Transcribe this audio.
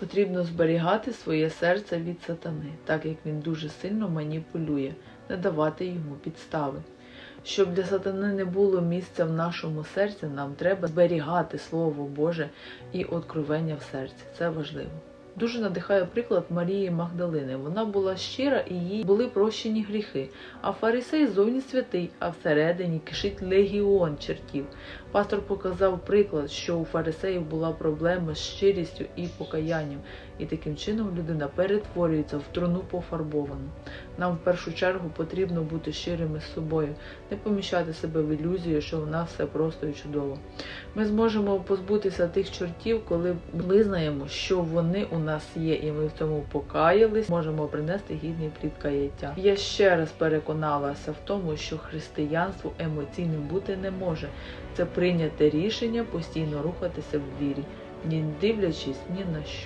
Потрібно зберігати своє серце від сатани, так як він дуже сильно маніпулює, не давати йому підстави. Щоб для сатани не було місця в нашому серці, нам треба зберігати Слово Боже і откровення в серці. Це важливо. Дуже надихає приклад Марії Магдалини. Вона була щира і їй були прощені гріхи. А фарисей зовні святий, а всередині кишить легіон чертів. Пастор показав приклад, що у фарисеїв була проблема з щирістю і покаянням, і таким чином людина перетворюється в труну пофарбовану. Нам в першу чергу потрібно бути щирими з собою, не поміщати себе в ілюзію, що в нас все просто і чудово. Ми зможемо позбутися тих чортів, коли визнаємо, що вони у нас є, і ми в цьому покаялись, можемо принести гідний плід каяття. Я ще раз переконалася в тому, що християнство емоційним бути не може. Це прийняте рішення постійно рухатися в вірі, не дивлячись ні на що.